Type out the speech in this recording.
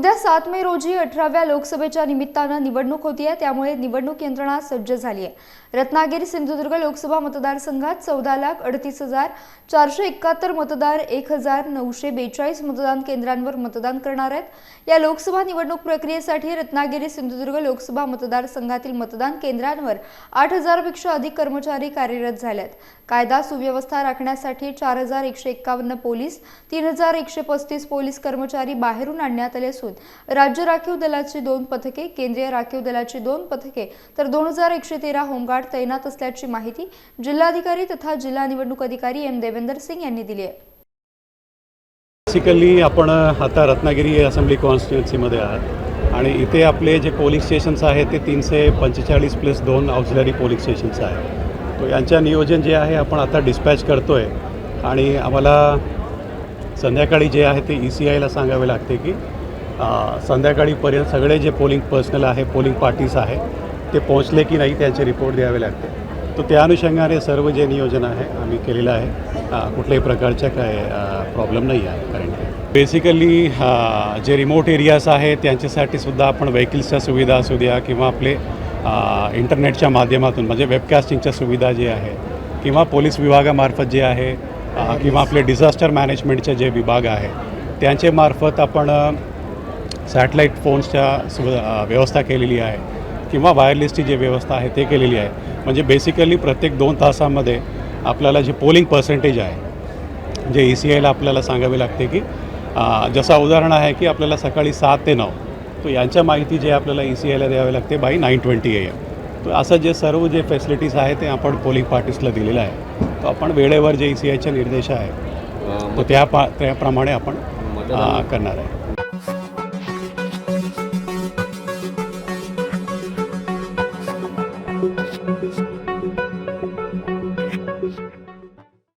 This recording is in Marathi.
उद्या सात मे रोजी अठराव्या लोकसभेच्या निमित्तानं निवडणूक होती आहे त्यामुळे निवडणूक यंत्रणा सज्ज झाली आहे रत्नागिरी सिंधुदुर्ग लोकसभा मतदारसंघात चौदा लाख अडतीस हजार चारशे एकाहत्तर मतदार एक हजार नऊशे बेचाळीस मतदान केंद्रांवर मतदान करणार आहेत. या लोकसभा निवडणूक प्रक्रियेसाठी रत्नागिरी सिंधुदुर्ग लोकसभा मतदारसंघातील मतदान केंद्रांवर आठ हजारपेक्षा अधिक कर्मचारी कार्यरत झाले आहेत कायदा सुव्यवस्था राखण्यासाठी चार हजार एकशे एक्कावन्न पोलीस तीन हजार एकशे पस्तीस पोलीस कर्मचारी बाहेरून आणण्यात आले असून राज्य राखीव दलाची दोन पथके केंद्रीय राखीव दलाची दोन पथके तर दोन हजार एकशे तेरा होमगार्ड तैनात असल्याची माहिती जिल्हाधिकारी तथा जिल्हा निवडणूक अधिकारी एम देवेंदर सिंग यांनी दिली आहे. बेसिकली आपण आता रत्नागिरी असेंब्ली कॉन्स्टिट्युन्सीमध्ये आहात आणि इथे आपले जे पोलिंग स्टेशन्स आहेत ते तीनशे पंचेचाळीस प्लस दोन ऑक्झिलरी पोलिंग स्टेशन्स आहेत. तो यांच्या नियोजन जे आहे आपण आता डिस्पॅच करतो आहे आणि आम्हाला संध्याकाळी जे आहे ते ई सी आयला सांगावे लागते की संध्याकाळीपर्यंत सगळे जे पोलिंग पर्सनल आहे पोलिंग पार्टीज आहे ते पोहोचले की नाही त्यांचे रिपोर्ट द्यावे लागते. तर त्या अनुषंगाने सर्व जे नियोजन आहे आम्ही केलेलं आहे. कुठल्याही प्रकारच्या काय प्रॉब्लेम नाही आहे कारण बेसिकली जे रिमोट एरियाज आहेत त्यांच्यासाठी सुद्धा आपण व्हेकल्सच्या सुविधा असू द्या किंवा आपले इंटरनेटच्या माध्यमातून म्हणजे वेबकास्टिंगच्या सुविधा जे आहे किंवा पोलीस विभागामार्फत जे आहे किंवा आपले डिझास्टर मॅनेजमेंटचे जे विभाग आहे त्यांच्यामार्फत आपण सॅटेलाईट फोन्सच्या सु व्यवस्था केलेली आहे किंवा वायरलेसची जी व्यवस्था आहे ते केलेली आहे. म्हणजे बेसिकली प्रत्येक दोन तासामध्ये आपल्याला जे पोलिंग पर्सेंटेज आहे जे ई सी आयला आपल्याला सांगावे लागते की जसं उदाहरण आहे की आपल्याला सकाळी सात ते नऊ तो यांच्या माहिती जे आपल्याला ई सी आयला द्यावे लागते by nine twenty A M तर असं जे सर्व जे फॅसिलिटीज आहे ते आपण पोलिंग पार्टीसला दिलेलं आहे. तो आपण वेळेवर जे ई सी आयचे निर्देश आहे तो त्या पा त्याप्रमाणे आपण करणार आहे.